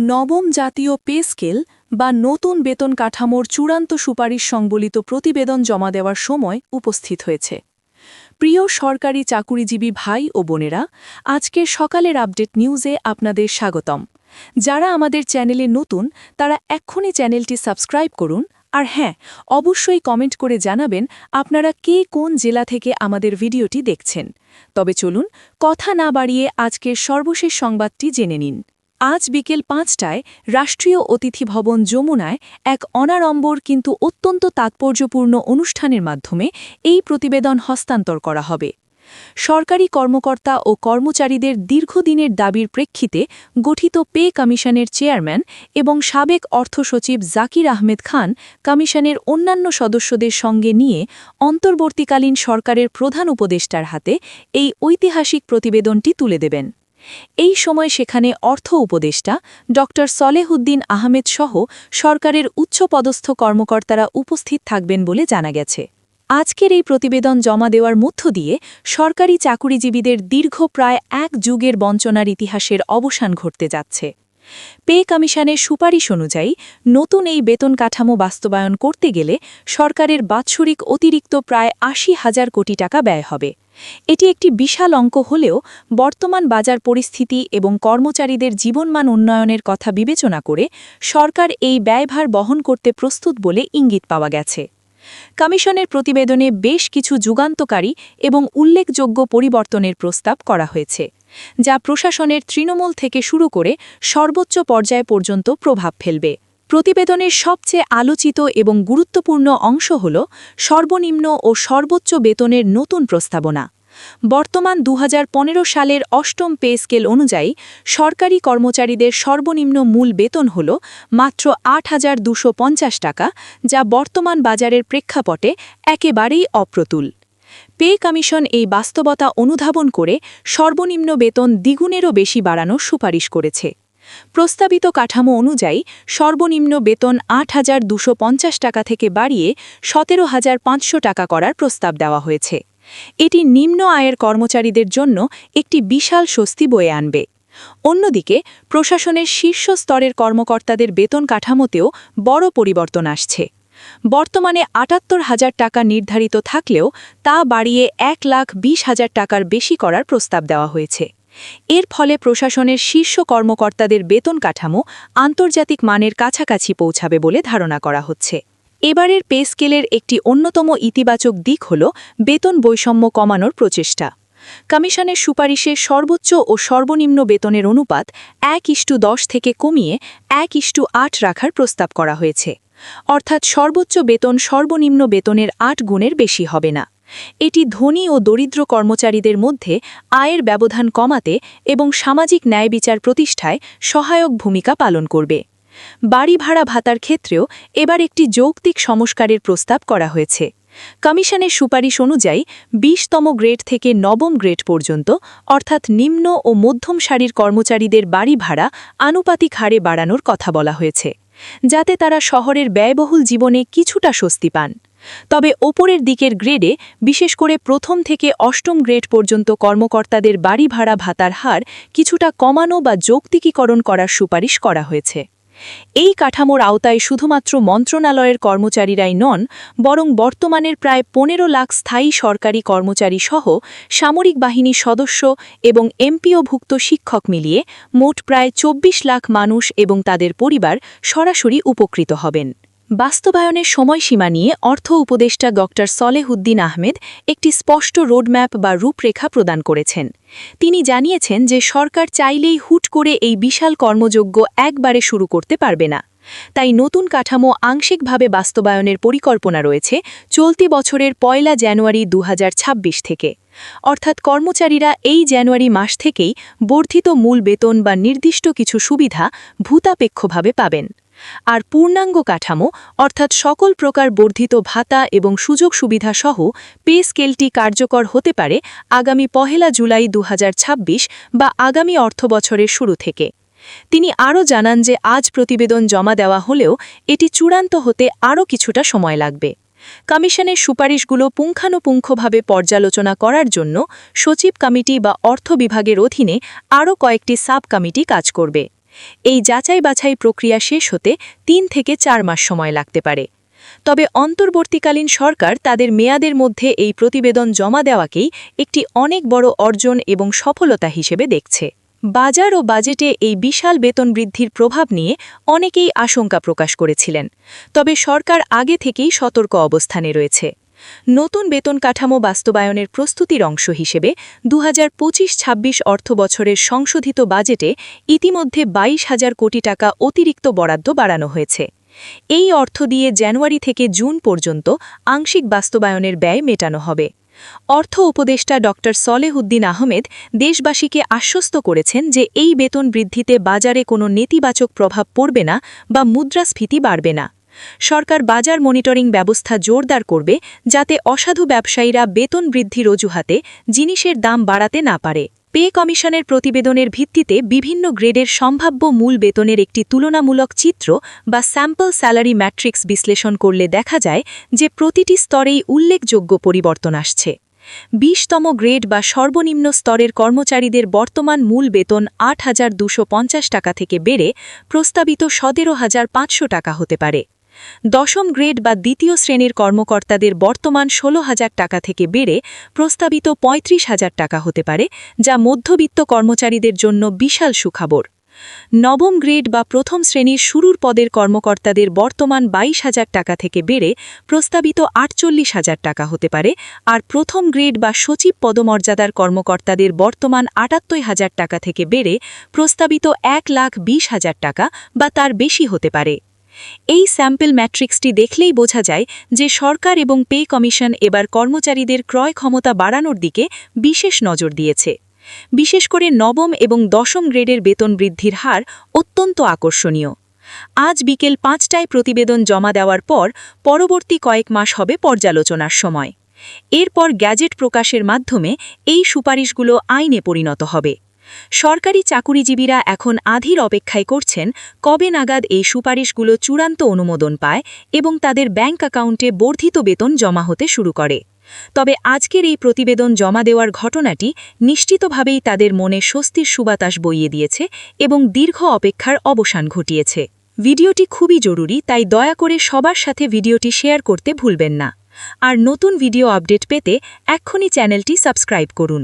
নবম জাতীয় pay scale বা নতুন বেতন কাঠামোর চূড়ান্ত সুপারিশ সংবলিত প্রতিবেদন জমা দেওয়ার সময় উপস্থিত হয়েছে। প্রিয় সরকারি চাকুরিজীবী ভাই ও বোনেরা, আজকের সকালের আপডেট নিউজে আপনাদের স্বাগতম। যারা আমাদের চ্যানেলে নতুন, তারা এক্ষুনি চ্যানেলটি সাবস্ক্রাইব করুন। আর হ্যাঁ অবশ্যই কমেন্ট করে জানাবেন আপনারা কে কোন জেলা থেকে আমাদের ভিডিওটি দেখছেন। তবে চলুন, কথা না বাড়িয়ে আজকের সর্বশেষ সংবাদটি জেনে নিন। আজ বিকেল পাঁচটায় রাষ্ট্রীয় অতিথি ভবন যমুনায় এক অনাড়ম্বর কিন্তু অত্যন্ত তাৎপর্যপূর্ণ অনুষ্ঠানের মাধ্যমে এই প্রতিবেদন হস্তান্তর করা হবে। সরকারি কর্মকর্তা ও কর্মচারীদের দীর্ঘদিনের দাবির প্রেক্ষিতে গঠিত পে কমিশনের চেয়ারম্যান এবং সাবেক অর্থ সচিব জাকির আহমেদ খান কমিশনের অন্যান্য সদস্যদের সঙ্গে নিয়ে অন্তর্বর্তীকালীন সরকারের প্রধান উপদেষ্টার হাতে এই ঐতিহাসিক প্রতিবেদনটি তুলে দেবেন। এই সময় সেখানে অর্থ উপদেষ্টা ড সলেহুদ্দিন আহমেদ সহ সরকারের উচ্চপদস্থ কর্মকর্তারা উপস্থিত থাকবেন বলে জানা গেছে। আজকের এই প্রতিবেদন জমা দেওয়ার মধ্য দিয়ে সরকারি চাকুরিজীবীদের দীর্ঘ প্রায় এক যুগের বঞ্চনার ইতিহাসের অবসান ঘটতে যাচ্ছে। পে কমিশনের সুপারিশ অনুযায়ী নতুন এই বেতন কাঠামো বাস্তবায়ন করতে গেলে সরকারের বাৎসরিক অতিরিক্ত প্রায় আশি হাজার কোটি টাকা ব্যয় হবে। এটি একটি বিশাল অঙ্ক হলেও বর্তমান বাজার পরিস্থিতি এবং কর্মচারীদের জীবনমান উন্নয়নের কথা বিবেচনা করে সরকার এই ব্যয়ভার বহন করতে প্রস্তুত বলে ইঙ্গিত পাওয়া গেছে। কমিশনের প্রতিবেদনে বেশ কিছু যুগান্তকারী এবং উল্লেখযোগ্য পরিবর্তনের প্রস্তাব করা হয়েছে। যা প্রশাসনের তৃণমূল থেকে শুরু করে সর্বোচ্চ পর্যায় পর্যন্ত প্রভাব ফেলবে। প্রতিবেদনের সবচেয়ে আলোচিত এবং গুরুত্বপূর্ণ অংশ হল সর্বনিম্ন ও সর্বোচ্চ বেতনের নতুন প্রস্তাবনা। বর্তমান দু হাজার পনেরো সালের অষ্টম পে স্কেল অনুযায়ী সরকারি কর্মচারীদের সর্বনিম্ন মূল বেতন হল মাত্র আট হাজার টাকা, যা বর্তমান বাজারের প্রেক্ষাপটে একেবারেই অপ্রতুল। পে কমিশন এই বাস্তবতা অনুধাবন করে সর্বনিম্ন বেতন দ্বিগুণেরও বেশি বাড়ানোর সুপারিশ করেছে। প্রস্তাবিত কাঠামো অনুযায়ী সর্বনিম্ন বেতন আট হাজার টাকা থেকে বাড়িয়ে সতেরো হাজার টাকা করার প্রস্তাব দেওয়া হয়েছে। এটি নিম্ন আয়ের কর্মচারীদের জন্য একটি বিশাল স্বস্তি বয়ে আনবে। অন্যদিকে, প্রশাসনের শীর্ষ স্তরের কর্মকর্তাদের বেতন কাঠামোতেও বড় পরিবর্তন আসছে। বর্তমানে আটাত্তর হাজার টাকা নির্ধারিত থাকলেও তা বাড়িয়ে এক লাখ বিশ হাজার টাকার বেশি করার প্রস্তাব দেওয়া হয়েছে। এর ফলে প্রশাসনের শীর্ষ কর্মকর্তাদের বেতন কাঠামো আন্তর্জাতিক মানের কাছাকাছি পৌঁছাবে বলে ধারণা করা হচ্ছে। এবারের পে স্কেলের একটি অন্যতম ইতিবাচক দিক হল বেতন বৈষম্য কমানোর প্রচেষ্টা। কমিশনের সুপারিশে সর্বোচ্চ ও সর্বনিম্ন বেতনের অনুপাত এক ইস্টু দশ থেকে কমিয়ে এক ইস্টু আট রাখার প্রস্তাব করা হয়েছে। অর্থাৎ সর্বোচ্চ বেতন সর্বনিম্ন বেতনের আট গুণের বেশি হবে না। এটি ধনী ও দরিদ্র কর্মচারীদের মধ্যে আয়ের ব্যবধান কমাতে এবং সামাজিক ন্যায় বিচার প্রতিষ্ঠায় সহায়ক ভূমিকা পালন করবে। বাড়ি ভাড়া ভাতার ক্ষেত্রেও এবার একটি যৌক্তিক সংস্কারের প্রস্তাব করা হয়েছে। কমিশনের সুপারিশ অনুযায়ী বিশতম গ্রেড থেকে নবম গ্রেড পর্যন্ত, অর্থাৎ নিম্ন ও মধ্যম সারির কর্মচারীদের বাড়ি ভাড়া আনুপাতিক হারে বাড়ানোর কথা বলা হয়েছে। যাতে তারা শহরের ব্যয়বহুল জীবনে কিছুটা স্বস্তি পান। তবে ওপরের দিকের গ্রেডে, বিশেষ করে প্রথম থেকে অষ্টম গ্রেড পর্যন্ত কর্মকর্তাদের বাড়ি ভাড়া ভাতার হার কিছুটা কমানো বা যৌক্তিকীকরণ করার সুপারিশ করা হয়েছে। এই কাঠামোর আওতায় শুধুমাত্র মন্ত্রণালয়ের কর্মচারীরাই নন, বরং বর্তমানের প্রায় পনেরো লাখ স্থায়ী সরকারি কর্মচারী সহ সামরিক বাহিনীর সদস্য এবং এমপিওভুক্ত শিক্ষক মিলিয়ে মোট প্রায় ২৪ লাখ মানুষ এবং তাদের পরিবার সরাসরি উপকৃত হবেন। বাস্তবায়নের সময়সীমা নিয়ে অর্থ উপদেষ্টা ড সলেহুদ্দিন আহমেদ একটি স্পষ্ট রোডম্যাপ বা রূপরেখা প্রদান করেছেন। তিনি জানিয়েছেন যে সরকার চাইলেই হুট করে এই বিশাল কর্মযোগ্য একবারে শুরু করতে পারবে না। তাই নতুন কাঠামো আংশিকভাবে বাস্তবায়নের পরিকল্পনা রয়েছে চলতি বছরের পয়লা জানুয়ারি দু হাজার ছাব্বিশ থেকে। অর্থাৎ কর্মচারীরা এই জানুয়ারি মাস থেকেই বর্ধিত মূল বেতন বা নির্দিষ্ট কিছু সুবিধা ভূতাপেক্ষভাবে পাবেন। আর পূর্ণাঙ্গ কাঠামো, অর্থাৎ সকল প্রকার বর্ধিত ভাতা এবং সুযোগ সুবিধা সহ পে স্কেলটি কার্যকর হতে পারে আগামী পহেলা জুলাই দু হাজার ছাব্বিশ বা আগামী অর্থবছরের শুরু থেকে। তিনি আরও জানান যে আজ প্রতিবেদন জমা দেওয়া হলেও এটি চূড়ান্ত হতে আরও কিছুটা সময় লাগবে। কমিশনের সুপারিশগুলো পুঙ্খানুপুঙ্খভাবে পর্যালোচনা করার জন্য সচিব কমিটি বা অর্থ বিভাগের অধীনে আরও কয়েকটি সাব কমিটি কাজ করবে। এই যাচাই বাছাই প্রক্রিয়া শেষ হতে তিন থেকে চার মাস সময় লাগতে পারে। তবে অন্তর্বর্তীকালীন সরকার তাদের মেয়াদের মধ্যে এই প্রতিবেদন জমা দেওয়াকেই একটি অনেক বড় অর্জন এবং সফলতা হিসেবে দেখছে। বাজার ও বাজেটে এই বিশাল বেতন বৃদ্ধির প্রভাব নিয়ে অনেকেই আশঙ্কা প্রকাশ করেছিলেন। তবে সরকার আগে থেকেই সতর্ক অবস্থানে রয়েছে। নতুন বেতন কাঠামো বাস্তবায়নের প্রস্তুতির অংশ হিসেবে দু হাজার পঁচিশ ছাব্বিশ অর্থ বছরের সংশোধিত বাজেটে ইতিমধ্যে বাইশ হাজার কোটি টাকা অতিরিক্ত বরাদ্দ বাড়ানো হয়েছে। এই অর্থ দিয়ে জানুয়ারি থেকে জুন পর্যন্ত আংশিক বাস্তবায়নের ব্যয় মেটানো হবে। অর্থ উপদেষ্টা ড. সলেহুদ্দিন আহমেদ দেশবাসীকে আশ্বস্ত করেছেন যে এই বেতন বৃদ্ধিতে বাজারে কোনো নেতিবাচক প্রভাব পড়বে না বা মুদ্রাস্ফীতি বাড়বে না। সরকার বাজার মনিটরিং ব্যবস্থা জোরদার করবে যাতে অসাধু ব্যবসায়ীরা বেতন বৃদ্ধির অজুহাতে জিনিসের দাম বাড়াতে না পারে। পে কমিশনের প্রতিবেদনের ভিত্তিতে বিভিন্ন গ্রেডের সম্ভাব্য মূল বেতনের একটি তুলনামূলক চিত্র বা স্যাম্পল স্যালারি ম্যাট্রিক্স বিশ্লেষণ করলে দেখা যায় যে প্রতিটি স্তরেই উল্লেখযোগ্য পরিবর্তন আসছে। বিশতম গ্রেড বা সর্বনিম্ন স্তরের কর্মচারীদের বর্তমান মূল বেতন আট টাকা থেকে বেড়ে প্রস্তাবিত সতেরো টাকা হতে পারে। দশম গ্রেড বা দ্বিতীয় শ্রেণির কর্মকর্তাদের বর্তমান ষোলো হাজার টাকা থেকে বেড়ে প্রস্তাবিত পঁয়ত্রিশ হাজার টাকা হতে পারে, যা মধ্যবিত্ত কর্মচারীদের জন্য বিশাল সুখবর। নবম গ্রেড বা প্রথম শ্রেণির শুরুর পদের কর্মকর্তাদের বর্তমান বাইশ হাজার টাকা থেকে বেড়ে প্রস্তাবিত আটচল্লিশ হাজার টাকা হতে পারে, আর প্রথম গ্রেড বা সচিব পদমর্যাদার কর্মকর্তাদের বর্তমান আটাত্তর হাজার টাকা থেকে বেড়ে প্রস্তাবিত এক লাখ বিশ হাজার টাকা বা তার বেশি হতে পারে। এই স্যাম্পল ম্যাট্রিক্সটি দেখলেই বোঝা যায় যে সরকার এবং পে কমিশন এবার কর্মচারীদের ক্রয় ক্ষমতা বাড়ানোর দিকে বিশেষ নজর দিয়েছে। বিশেষ করে নবম এবং দশম গ্রেডের বেতন বৃদ্ধির হার অত্যন্ত আকর্ষণীয়। আজ বিকেল পাঁচটায় প্রতিবেদন জমা দেওয়ার পর পরবর্তী কয়েক মাস হবে পর্যালোচনার সময়। এরপর গ্যাজেট প্রকাশের মাধ্যমে এই সুপারিশগুলো আইনে পরিণত হবে। সরকারি চাকুরিজীবীরা এখন আধির অপেক্ষায় করছেন কবে নাগাদ এই সুপারিশগুলো চূড়ান্ত অনুমোদন পায় এবং তাদের ব্যাংক অ্যাকাউন্টে বর্ধিত বেতন জমা হতে শুরু করে। তবে আজকের এই প্রতিবেদন জমা দেওয়ার ঘটনাটি নিশ্চিতভাবেই তাদের মনে স্বস্তির সুবাতাস বইয়ে দিয়েছে এবং দীর্ঘ অপেক্ষার অবসান ঘটিয়েছে। ভিডিওটি খুবই জরুরি, তাই দয়া করে সবার সাথে ভিডিওটি শেয়ার করতে ভুলবেন না। আর নতুন ভিডিও আপডেট পেতে এক্ষুনি চ্যানেলটি সাবস্ক্রাইব করুন।